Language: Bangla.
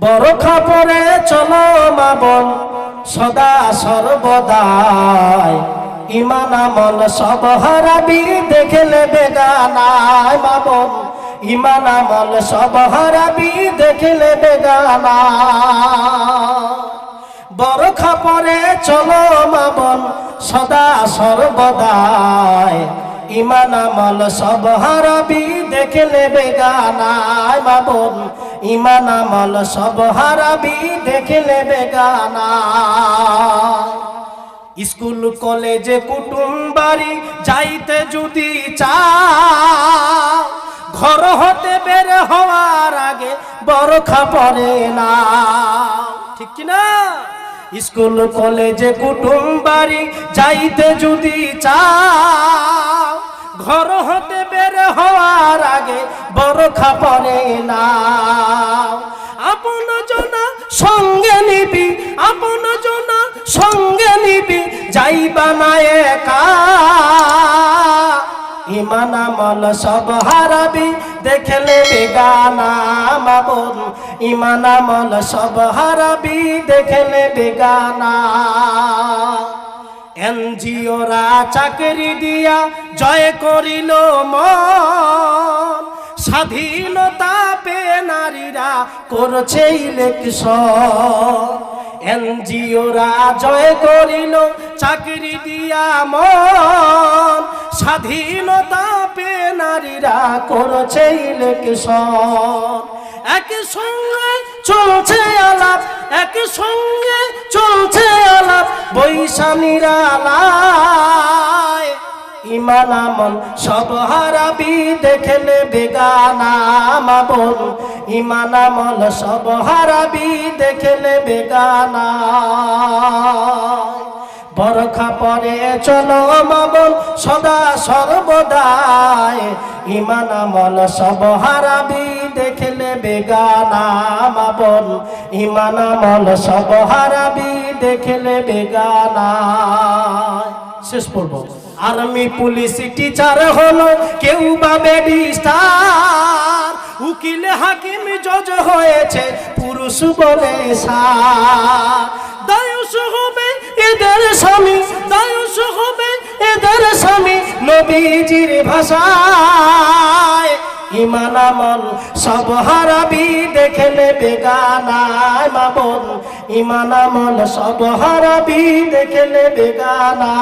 বরখা পরে চলো মা বোন, সদা সর্বদাই। ইমান, আমল, সব হারাবি দেখলে বেগানায় মা বোন। ইমান, আমল, সব হারাবি দেখলে বেগানা বরখা পরে চলো মা বোন, সদা সর্বদাই। ইমান, আমল, সব হারাবি দেখলে বেগানায় মা বোন। ইমান আমল সব হারাবি দেখলে বেগানা স্কুল, কলেজে, কুটুম বাড়ি, যাইতে যদি চা ঘর হতে বের হওয়ার আগে বরখা পড়ে না। ঠিক না স্কুল, কলেজে, কুটুম বাড়ি, যাইতে যদি চাও, ঘর হতে হওয়ার আগে বরখা পড়ে না আপন জনা সঙ্গে নিবি, আপন জনা সঙ্গে নিবি, যাইবা না একা। ইমান আমল সব হারাবি, দেখলে বেগানা মাবন ইমান আমল সব হারাবি, দেখলে বেগানা এনজিওরা চাকরি দিয়া জয় করিল স্বাধীনতা পে নারীরা করছে এনজিওরা জয় করিল, চাকরি দিয়া মন। স্বাধীনতা পে নারীরা করছে ইলেকশন। একই সঙ্গে চলছে আলাপ একই সঙ্গে চলছে বৈশানীরা আলায় ইমান আমল সব হারাবি দেখলে বেগানা মাবন ইমান আমল সব হারাবি দেখলে বেগানা বরখা পরে চলো মাবন সদা সর্বদায়। ইমান আমল সব হারাবি দেখলে বেগানা মাবন ইমান আমল সব হারাবি দেখলে বেগানা। শেষ পড়ব আর্মি পুলিশ টিচার হলো কেউ বা ব্যারিস্টার উকিল হাকিম জজ হয়েছে, পুরুষ বলে সার। এদের স্বামী দায়ুষ হবে এদের স্বামী। নবীজির ভাষায় ইমান আমল, সব হারাবি দেখলে বেগানায় মামল ইমান আমল, সব হারাবি দেখে নেবে বেগানা